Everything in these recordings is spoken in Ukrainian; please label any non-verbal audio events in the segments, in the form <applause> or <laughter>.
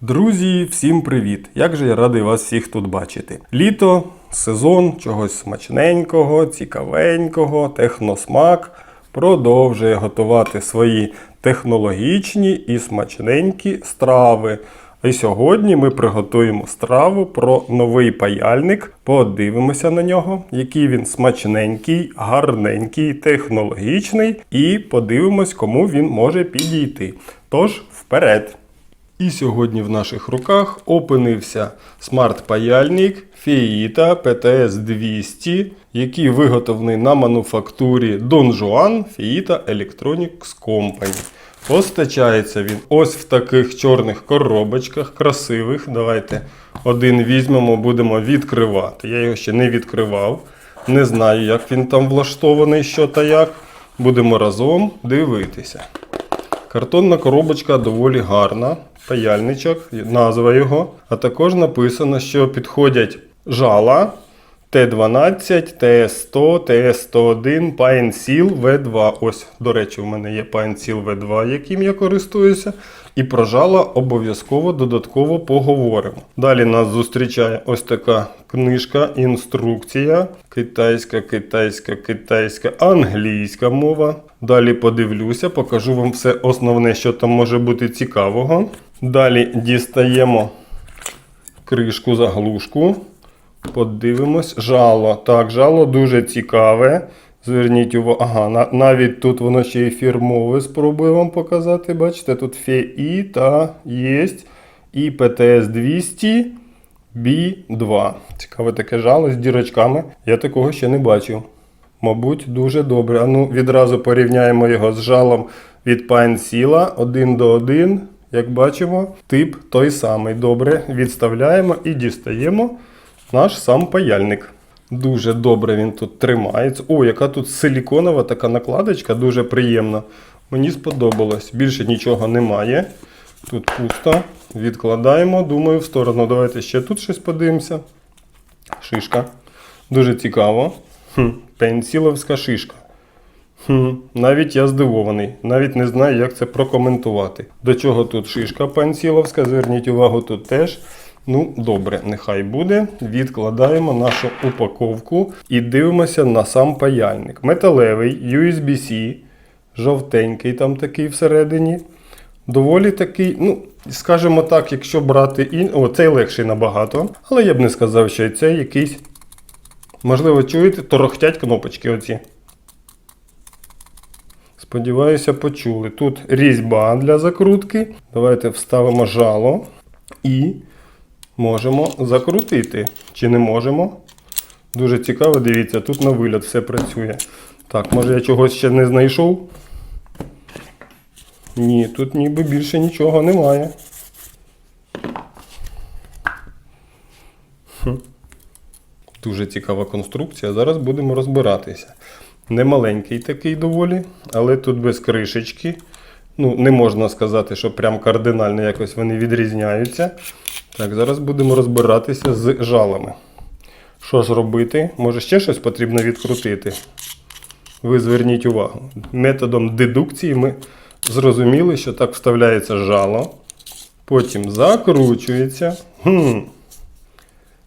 Друзі, всім привіт! Як же я радий вас всіх тут бачити. Літо, сезон чогось смачненького, цікавенького, техносмак продовжує готувати свої технологічні і смачненькі страви. І сьогодні ми приготуємо страву про новий паяльник. Подивимося на нього, який він смачненький, гарненький, технологічний, і подивимось, кому він може підійти. Тож, вперед! І сьогодні в наших руках опинився смарт-паяльник Fiita PTS 200, який виготовлений на мануфактурі Don Juan Fiita Electronics Company. Постачається він ось в таких чорних коробочках, красивих. Давайте один візьмемо, будемо відкривати. Я його ще не відкривав. Не знаю, як він там влаштований, що та як. Будемо разом дивитися. Картонна коробочка доволі гарна, паяльничок, назва його. А також написано, що підходять жала Т12, ТС100, ТС101, PineSeal V2. Ось, до речі, у мене є PineSeal V2, яким я користуюся. І про жала обов'язково додатково поговоримо. Далі нас зустрічає ось така книжка, інструкція. Китайська, китайська, китайська, англійська мова. Далі подивлюся, покажу вам все основне, що там може бути цікавого. Далі дістаємо кришку заглушку. Подивимось, жало. Так, жало дуже цікаве. Зверніть увагу, ага, на- навіть тут воно ще і фірмове, спробую вам показати. Бачите, тут ФІ та є. І ПТС 200 B2. Цікаве таке жало з дірочками. Я такого ще не бачив. Мабуть, дуже добре. А ну, відразу порівняємо його з жалом від PineSeal 1 до 1. Як бачимо, тип той самий. Добре, відставляємо і дістаємо наш сам паяльник. Дуже добре він тут тримається. О, яка тут силіконова така накладочка, дуже приємна. Мені сподобалось. Більше нічого немає. Тут пусто. Відкладаємо, думаю, в сторону. Давайте ще тут щось подивимося. Шишка. Дуже цікаво. Хм, пенсіловська шишка. Хм, навіть я здивований. Навіть не знаю, як це прокоментувати. До чого тут шишка пенсіловська, зверніть увагу, тут теж. Ну, добре, нехай буде. Відкладаємо нашу упаковку і дивимося на сам паяльник. Металевий, USB-C, жовтенький там такий всередині. Доволі такий, ну, скажімо так, якщо брати ін... О, цей легший набагато. Але я б не сказав, що і цей якийсь. Можливо, чуєте, торохтять кнопочки оці. Сподіваюся, почули. Тут різьба для закрутки. Давайте вставимо жало і можемо закрутити. Чи не можемо? Дуже цікаво, дивіться, тут на вигляд все працює. Так, може я чогось ще не знайшов? Ні, тут ніби більше нічого немає. Дуже цікава конструкція. Зараз будемо розбиратися. Немаленький такий доволі, але тут без кришечки. Ну, не можна сказати, що прям кардинально якось вони відрізняються. Так, зараз будемо розбиратися з жалами. Що ж робити? Може ще щось потрібно відкрутити? Ви зверніть увагу. Методом дедукції ми зрозуміли, що так вставляється жало, потім закручується. Хм.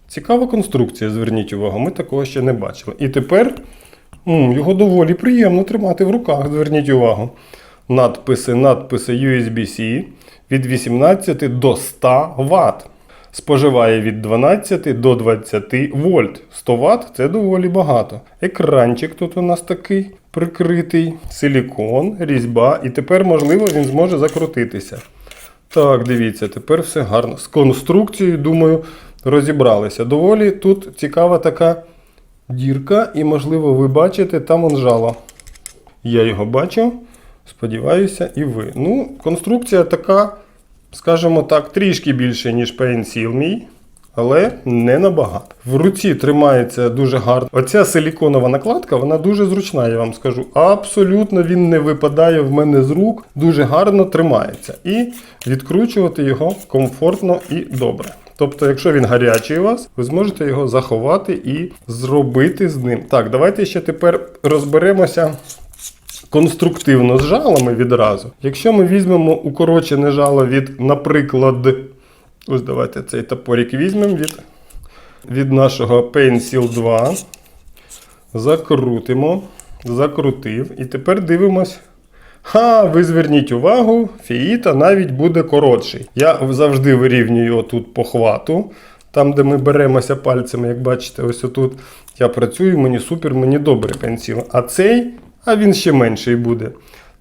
Цікава конструкція, зверніть увагу, ми такого ще не бачили. І тепер його доволі приємно тримати в руках, зверніть увагу. Надписи, надписи USB-C від 18 до 100 Вт. Споживає від 12 до 20 вольт. 100 Вт це доволі багато. Екранчик тут у нас такий прикритий, силікон, різьба, і тепер, можливо, він зможе закрутитися. Так, дивіться, тепер все гарно. З конструкцією, думаю, розібралися. Доволі тут цікава така дірка, і, можливо, ви бачите, там он жало. Я його бачу. Сподіваюся, і ви. Ну, конструкція така, скажімо так, трішки більше, ніж Pencil мій, але не набагато. В руці тримається дуже гарно. Оця силіконова накладка, вона дуже зручна, я вам скажу. Абсолютно він не випадає в мене з рук, дуже гарно тримається. І відкручувати його комфортно і добре. Тобто, якщо він гарячий у вас, ви зможете його заховати і зробити з ним. Так, давайте ще тепер розберемося конструктивно з жалами відразу. Якщо ми візьмемо укорочене жало від, наприклад, Ось давайте цей топорик візьмемо від, від нашого Pencil 2. Закрутимо. Закрутив. І тепер дивимось. Ха, ви зверніть увагу, фіїта навіть буде коротший. Я завжди вирівнюю отут по хвату. Там, де ми беремося пальцями, як бачите, ось отут я працюю, мені супер, мені добре пенсіл. А цей, а він ще менший буде.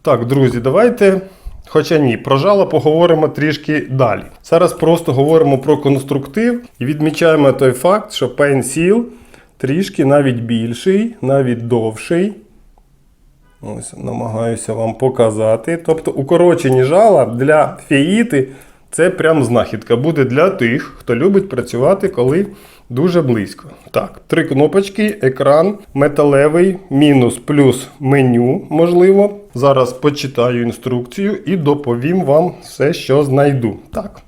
Так, друзі, давайте. Хоча ні, про жало поговоримо трішки далі. Зараз просто говоримо про конструктив і відмічаємо той факт, що пенсіл трішки навіть більший, навіть довший. Ось намагаюся вам показати. Тобто укорочені жала для фіїти це прям знахідка. Буде для тих, хто любить працювати, коли дуже близько. Так, три кнопочки, екран, металевий, мінус, плюс меню, можливо. Зараз почитаю інструкцію і доповім вам все, що знайду. Так.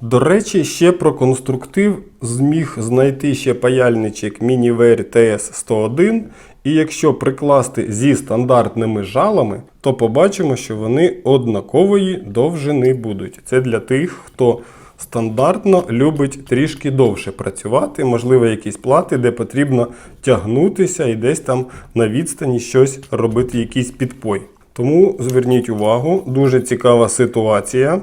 До речі, ще про конструктив зміг знайти ще паяльничок MiniVer TS101. І якщо прикласти зі стандартними жалами, то побачимо, що вони однакової довжини будуть. Це для тих, хто стандартно любить трішки довше працювати, можливо, якісь плати, де потрібно тягнутися і десь там на відстані щось робити, якийсь підпой. Тому зверніть увагу, дуже цікава ситуація.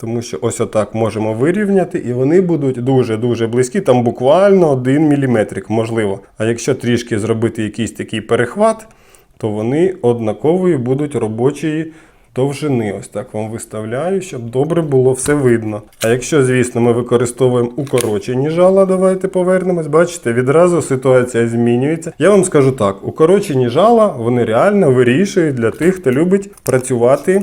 Тому що ось отак можемо вирівняти, і вони будуть дуже-дуже близькі, там буквально 1 мм, можливо. А якщо трішки зробити якийсь такий перехват, то вони однакової будуть робочої довжини. Ось так вам виставляю, щоб добре було все видно. А якщо, звісно, ми використовуємо укорочені жала, давайте повернемось, бачите, відразу ситуація змінюється. Я вам скажу так: укорочені жала вони реально вирішують для тих, хто любить працювати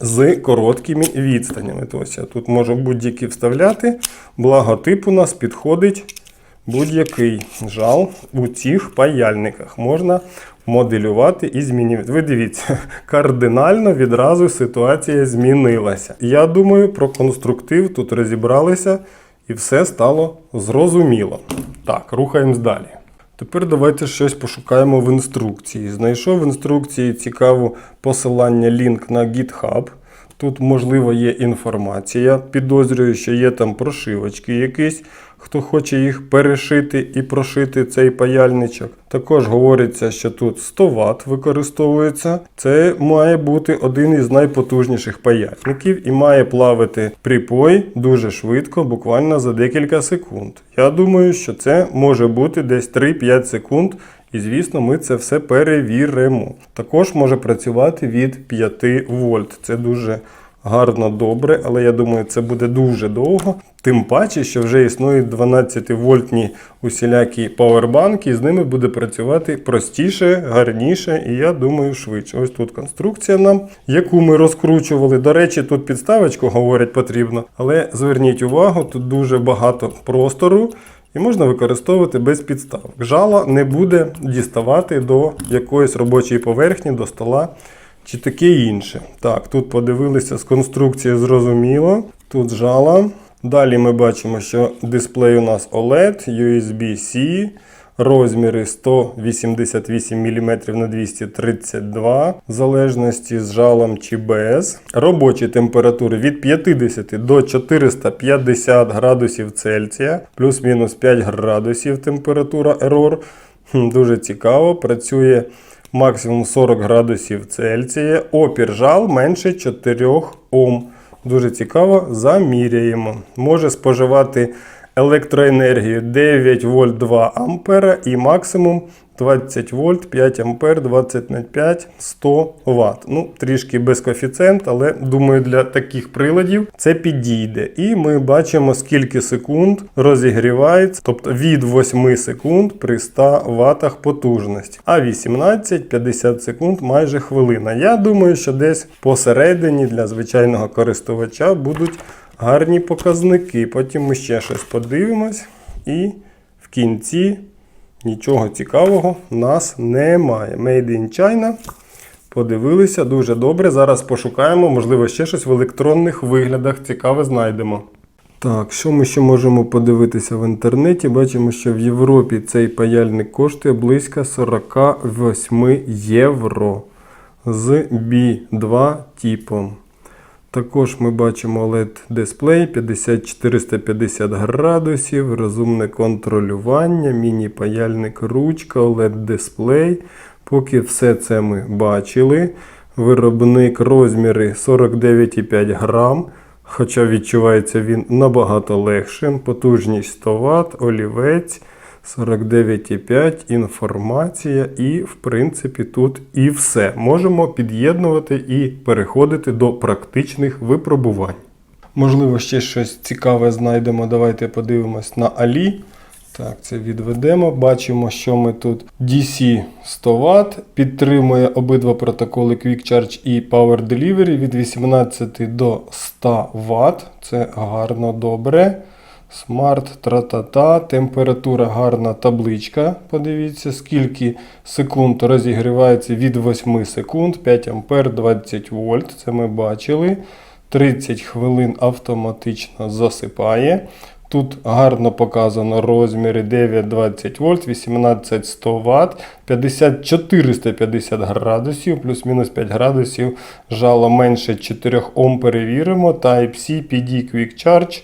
з короткими відстанями. Тобто я тут можу будь-які вставляти. Благо тип у нас підходить будь-який жал у цих паяльниках. Можна моделювати і змінювати. Ви дивіться, <laughs> кардинально відразу ситуація змінилася. Я думаю, про конструктив тут розібралися і все стало зрозуміло. Так, рухаємось далі. Тепер давайте щось пошукаємо в інструкції. Знайшов в інструкції цікаву посилання лінк на GitHub. Тут, можливо, є інформація. Підозрюю, що є там прошивочки якісь, хто хоче їх перешити і прошити цей паяльничок. Також говориться, що тут 100 Вт використовується. Це має бути один із найпотужніших паяльників і має плавити припой дуже швидко, буквально за декілька секунд. Я думаю, що це може бути десь 3-5 секунд. І, звісно, ми це все перевіримо. Також може працювати від 5 вольт. Це дуже гарно добре, але я думаю, це буде дуже довго. Тим паче, що вже існують 12-вольтні усілякі павербанки, і з ними буде працювати простіше, гарніше і я думаю, швидше. Ось тут конструкція нам, яку ми розкручували. До речі, тут підставочку говорять потрібно, але зверніть увагу, тут дуже багато простору. І можна використовувати без підставок. Жало не буде діставати до якоїсь робочої поверхні, до стола чи таке інше. Так, тут подивилися з конструкції зрозуміло. Тут жало. Далі ми бачимо, що дисплей у нас OLED, USB-C. Розміри 188 мм на 232 в залежності з жалом чи без. Робочі температури від 50 до 450 градусів Цельсія, плюс-мінус 5 градусів температура Error. Дуже цікаво. Працює максимум 40 градусів Цельсія. Опір жал менше 4 Ом. Дуже цікаво, заміряємо. Може споживати електроенергію 9 вольт 2 ампера і максимум 20 вольт 5 ампер 20 на 5 100 Вт. Ну, трішки без коефіцієнт, але думаю, для таких приладів це підійде. І ми бачимо, скільки секунд розігрівається, тобто від 8 секунд при 100 Вт потужності. А 18-50 секунд майже хвилина. Я думаю, що десь посередині для звичайного користувача будуть гарні показники. Потім ми ще щось подивимось. І в кінці нічого цікавого в нас немає. Made in China. Подивилися дуже добре. Зараз пошукаємо, можливо, ще щось в електронних виглядах цікаве знайдемо. Так, що ми ще можемо подивитися в інтернеті? Бачимо, що в Європі цей паяльник коштує близько 48 євро з B2 типом. Також ми бачимо LED дисплей 5450 градусів, розумне контролювання, міні-паяльник ручка, LED дисплей. Поки все це ми бачили. Виробник розміри 49,5 грам. Хоча відчувається він набагато легшим. Потужність 100 Вт, олівець 49,5, інформація, і, в принципі, тут і все. Можемо під'єднувати і переходити до практичних випробувань. Можливо, ще щось цікаве знайдемо. Давайте подивимось на Алі. Так, це відведемо. Бачимо, що ми тут DC 100 Вт, підтримує обидва протоколи Quick Charge і Power Delivery від 18 до 100 Вт. Це гарно добре. Смарт тра-та-та, температура гарна табличка. Подивіться, скільки секунд розігрівається від 8 секунд, 5 ампер 20 вольт. Це ми бачили. 30 хвилин автоматично засипає. Тут гарно показано розміри 9-20 вольт, 18-100 Вт, 50-450 градусів, плюс-мінус 5 градусів, жало менше 4 Ом перевіримо. Type-C, PD Quick Charge,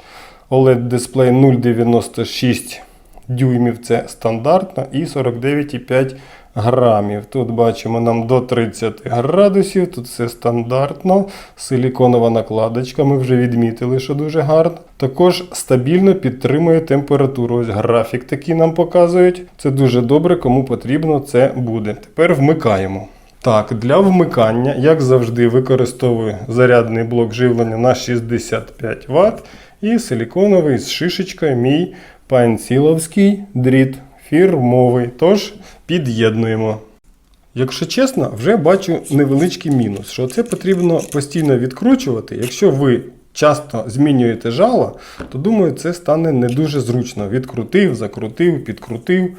OLED дисплей 0,96 дюймів це стандартно і 49,5 грамів. Тут бачимо нам до 30 градусів, тут все стандартно. Силіконова накладочка, ми вже відмітили, що дуже гарно. Також стабільно підтримує температуру. Ось графік такий нам показують. Це дуже добре, кому потрібно, це буде. Тепер вмикаємо. Так, для вмикання, як завжди, використовую зарядний блок живлення на 65 Вт і силіконовий з шишечкою мій панціловський дріт фірмовий. Тож під'єднуємо. Якщо чесно, вже бачу невеличкий мінус, що це потрібно постійно відкручувати. Якщо ви часто змінюєте жало, то думаю, це стане не дуже зручно. Відкрутив, закрутив, підкрутив.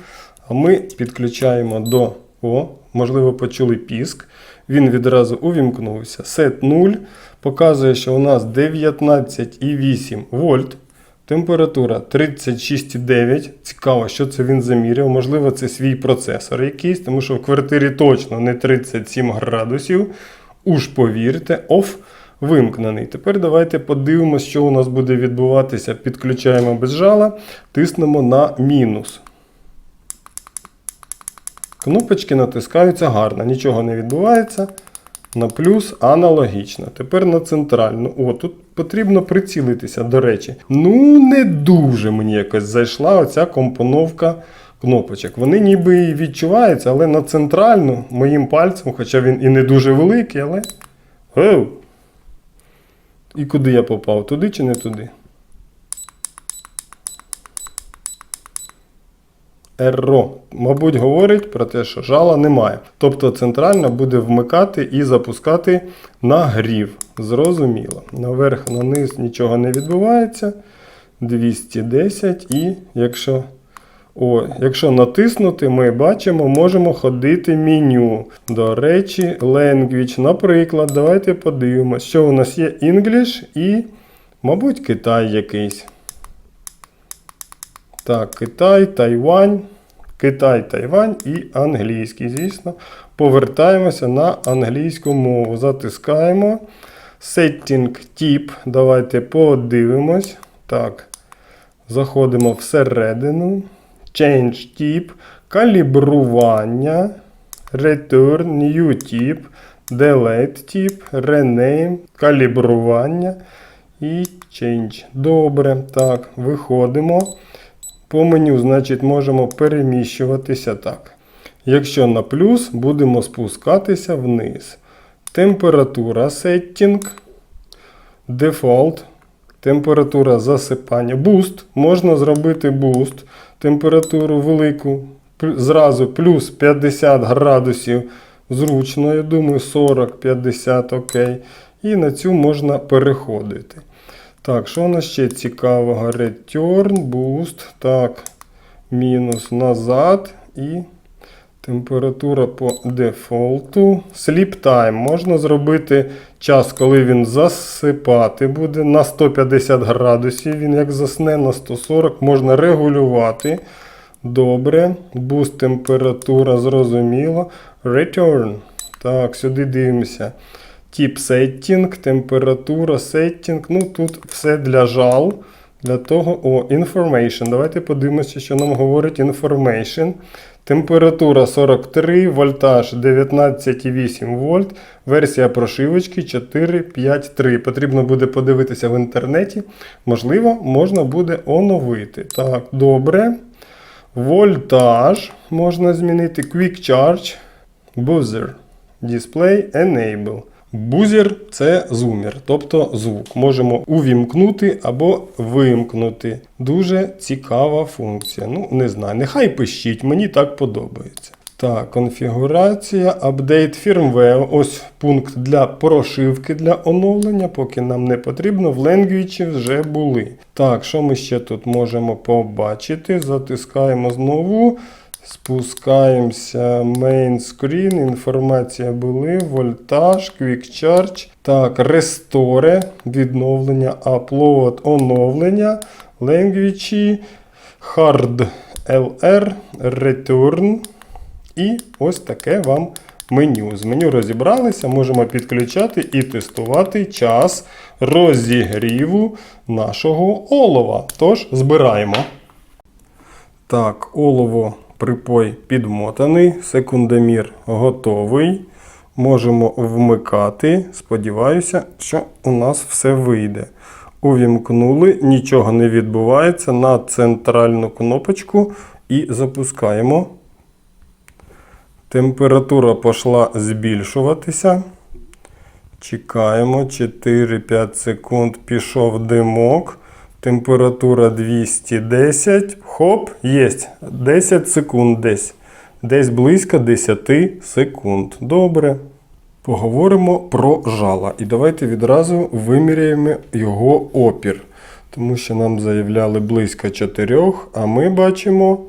А ми підключаємо до, о, можливо, почули піск. Він відразу увімкнувся. Сет 0. Показує, що у нас 19,8 вольт. Температура 36,9. Цікаво, що це він заміряв. Можливо, це свій процесор якийсь, тому що в квартирі точно не 37 градусів. Уж повірте, оф вимкнений. Тепер давайте подивимося, що у нас буде відбуватися. Підключаємо без жала, тиснемо на мінус. Кнопочки натискаються гарно, нічого не відбувається. На плюс аналогічно. Тепер на центральну. О, тут потрібно прицілитися, до речі. Ну, не дуже мені якось зайшла оця компоновка кнопочок. Вони ніби і відчуваються, але на центральну моїм пальцем, хоча він і не дуже великий, але. Оу! І куди я попав? Туди чи не туди? Ерро, мабуть, говорить про те, що жала немає. Тобто центральна буде вмикати і запускати нагрів. Зрозуміло. Наверх, на низ нічого не відбувається. 210 і якщо о, якщо натиснути, ми бачимо, можемо ходити меню. До речі, language. Наприклад, давайте подивимося, що у нас є English і, мабуть, Китай якийсь. Так, Китай, Тайвань, Китай, Тайвань і англійський, звісно. Повертаємося на англійську мову. Затискаємо. Setting tip. Давайте подивимось. Так. Заходимо всередину. Change tip. Калібрування. Return, new tip. Delete tip. Rename. Калібрування. І change. Добре. Так, виходимо. По меню, значить, можемо переміщуватися так. Якщо на плюс, будемо спускатися вниз. Температура setting. Default. Температура засипання. Boost. Можна зробити boost. Температуру велику. Зразу плюс 50 градусів. Зручно, я думаю, 40-50 окей. І на цю можна переходити. Так, що у нас ще цікавого? Return, boost. Так, мінус назад і температура по дефолту. Sleep time. Можна зробити час, коли він засипати буде на 150 градусів. Він як засне на 140, можна регулювати. Добре. Boost температура, зрозуміло. Return. Так, сюди дивимося. Тип сеттінг, температура, сеттінг. Ну тут все для жал. Для того, о, information. Давайте подивимося, що нам говорить information. Температура 43, вольтаж 19,8 вольт, версія прошивочки 4.5.3. Потрібно буде подивитися в інтернеті. Можливо, можна буде оновити. Так, добре. Вольтаж можна змінити. Quick Charge. Buzzer. Display Enable. Бузер це зумер, тобто звук. Можемо увімкнути або вимкнути. Дуже цікава функція. Ну, не знаю, нехай пишіть, мені так подобається. Так, конфігурація, апдейт firmware. Ось пункт для прошивки для оновлення, поки нам не потрібно. В language вже були. Так, що ми ще тут можемо побачити? Затискаємо знову. Спускаємося main screen, інформація були, вольтаж, quick charge. Так, restore, відновлення, upload, оновлення, language, hard LR, return. І ось таке вам меню. З меню розібралися, можемо підключати і тестувати час розігріву нашого олова. Тож збираємо. Так, олово припой підмотаний, секундомір готовий. Можемо вмикати. Сподіваюся, що у нас все вийде. Увімкнули, нічого не відбувається. На центральну кнопочку і запускаємо. Температура пішла збільшуватися. Чекаємо 4-5 секунд. Пішов димок. Температура 210. Хоп, є. 10 секунд десь. Десь близько 10 секунд. Добре. Поговоримо про жала. І давайте відразу виміряємо його опір. Тому що нам заявляли близько 4, а ми бачимо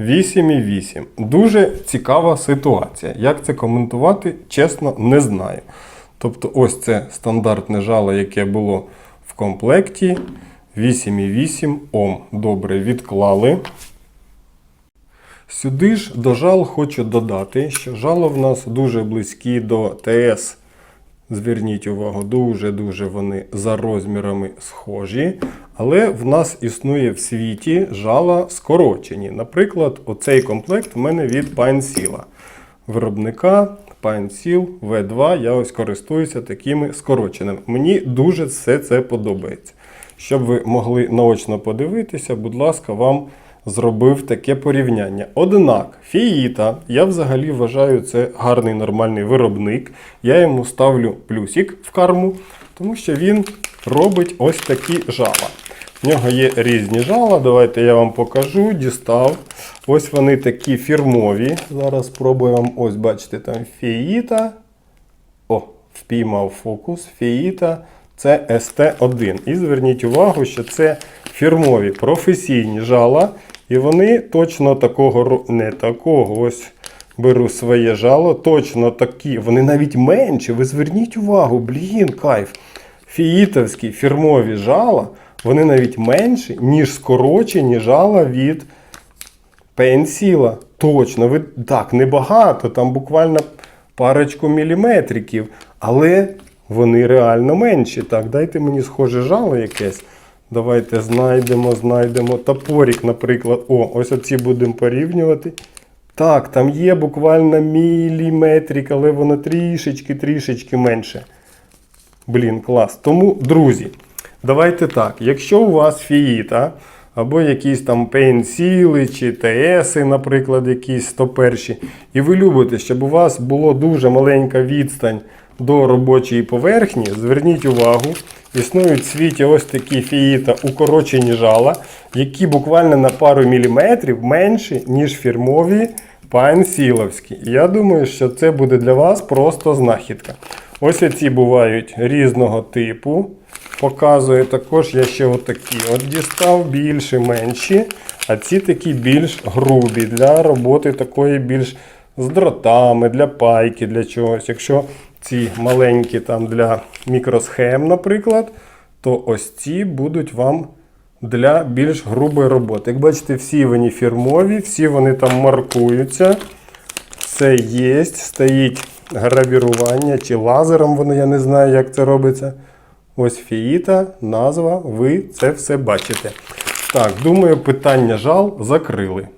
8,8. Дуже цікава ситуація. Як це коментувати, чесно, не знаю. Тобто, ось це стандартне жало, яке було в комплекті. 8,8 Ом. Добре, відклали. Сюди ж до жал хочу додати, що жало в нас дуже близькі до ТС. Зверніть увагу, дуже-дуже вони за розмірами схожі. Але в нас існує в світі жала скорочені. Наприклад, оцей комплект в мене від PineSeal. Виробника PineSeal V2. Я ось користуюся такими скороченими. Мені дуже все це подобається. Щоб ви могли наочно подивитися, будь ласка, вам зробив таке порівняння. Однак, Фіїта, я взагалі вважаю, це гарний нормальний виробник. Я йому ставлю плюсик в карму, тому що він робить ось такі жала. В нього є різні жала. Давайте я вам покажу. Дістав. Ось вони такі фірмові. Зараз спробую вам ось бачите, там Фіїта. О, впіймав фокус. Фіїта. Це ST1. І зверніть увагу, що це фірмові професійні жала. І вони точно такого не такого. Ось беру своє жало. Точно такі. Вони навіть менші. Ви зверніть увагу, блін, кайф. Фіїтовські фірмові жала, вони навіть менші, ніж скорочені жала від пенсіла. Точно, ви так, небагато, там буквально парочку міліметриків, але вони реально менші. Так, дайте мені схоже жало якесь. Давайте знайдемо, знайдемо. Топорик, наприклад. О, ось оці будемо порівнювати. Так, там є буквально міліметрик, але воно трішечки-трішечки менше. Блін, клас. Тому, друзі, давайте так. Якщо у вас фіїта, або якісь там пенсіли чи ТСи, наприклад, якісь 101, і ви любите, щоб у вас було дуже маленька відстань до робочої поверхні, зверніть увагу, існують в світі ось такі фіїта укорочені жала, які буквально на пару міліметрів менші, ніж фірмові пансіловські. Я думаю, що це буде для вас просто знахідка. Ось ці бувають різного типу. Показую також, я ще отакі от дістав, більші, менші, а ці такі більш грубі для роботи такої більш з дротами, для пайки, для чогось. Якщо ці маленькі там для мікросхем, наприклад, то ось ці будуть вам для більш грубої роботи. Як бачите, всі вони фірмові, всі вони там маркуються. Все є, стоїть гравірування чи лазером воно, я не знаю, як це робиться. Ось фіїта, назва, ви це все бачите. Так, думаю, питання жал закрили.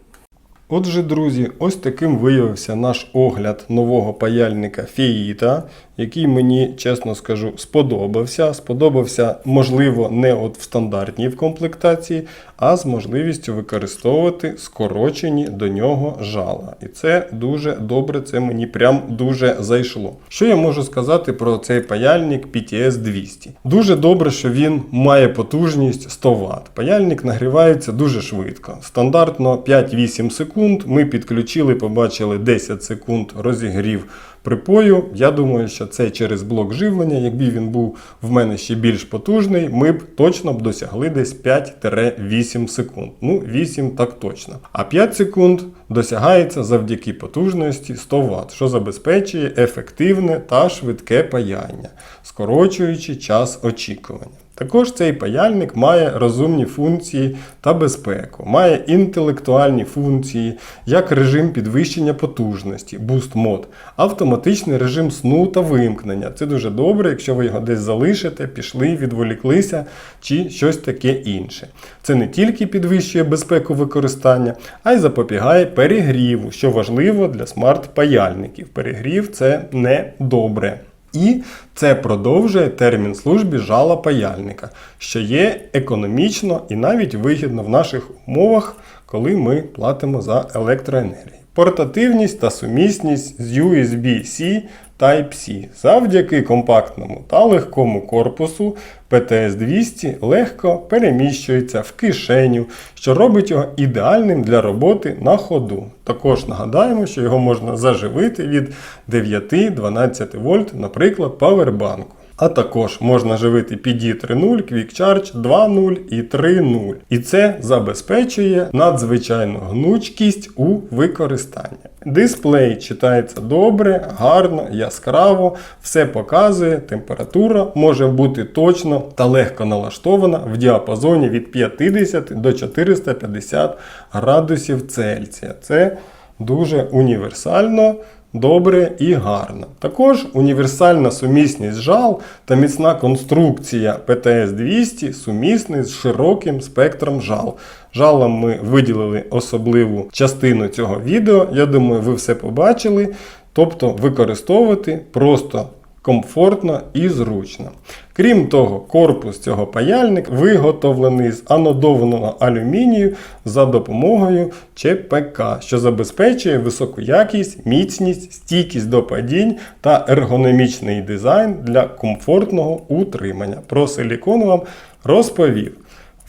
Отже, друзі, ось таким виявився наш огляд нового паяльника Фіїта, який мені, чесно скажу, сподобався. Сподобався, можливо, не от в стандартній в комплектації, а з можливістю використовувати скорочені до нього жала. І це дуже добре, це мені прям дуже зайшло. Що я можу сказати про цей паяльник PTS 200? Дуже добре, що він має потужність 100 Вт. Паяльник нагрівається дуже швидко. Стандартно 5-8 секунд. Ми підключили, побачили 10 секунд розігрів припою. Я думаю, що це через блок живлення. Якби він був в мене ще більш потужний, ми б точно б досягли десь 5-8 секунд. Ну, 8 так точно. А 5 секунд досягається завдяки потужності 100 Вт, що забезпечує ефективне та швидке паяння, скорочуючи час очікування. Також цей паяльник має розумні функції та безпеку, має інтелектуальні функції, як режим підвищення потужності, Boost Mode, автоматичний режим сну та вимкнення. Це дуже добре, якщо ви його десь залишите, пішли, відволіклися чи щось таке інше. Це не тільки підвищує безпеку використання, а й запобігає перегріву, що важливо для смарт-паяльників. Перегрів це не добре. І це продовжує термін служби жала паяльника, що є економічно і навіть вигідно в наших умовах, коли ми платимо за електроенергію. Портативність та сумісність з USB-C Type-C. Завдяки компактному та легкому корпусу PTS-200 легко переміщується в кишеню, що робить його ідеальним для роботи на ходу. Також нагадаємо, що його можна заживити від 9-12 вольт, наприклад, павербанку. А також можна живити PD 3.0, Quick Charge 2.0 і 3.0. І це забезпечує надзвичайну гнучкість у використанні. Дисплей читається добре, гарно, яскраво, все показує, температура може бути точно та легко налаштована в діапазоні від 50 до 450 градусів Цельсія. Це дуже універсально добре і гарно. Також універсальна сумісність жал та міцна конструкція PTS-200 сумісний з широким спектром жал. Жалам ми виділили особливу частину цього відео. Я думаю, ви все побачили. Тобто використовувати просто комфортно і зручно. Крім того, корпус цього паяльника виготовлений з анодованого алюмінію за допомогою ЧПК, що забезпечує високу якість, міцність, стійкість до падінь та ергономічний дизайн для комфортного утримання. Про силікон вам розповів.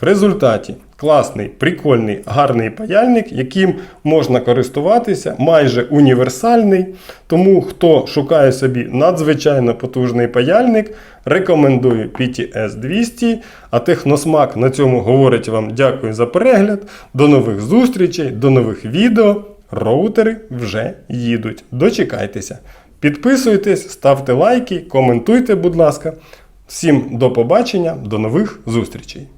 В результаті класний, прикольний, гарний паяльник, яким можна користуватися, майже універсальний. Тому хто шукає собі надзвичайно потужний паяльник, рекомендую PTS 200. А Техносмак на цьому говорить вам дякую за перегляд. До нових зустрічей, до нових відео. Роутери вже їдуть. Дочекайтеся. Підписуйтесь, ставте лайки, коментуйте, будь ласка. Всім до побачення, до нових зустрічей!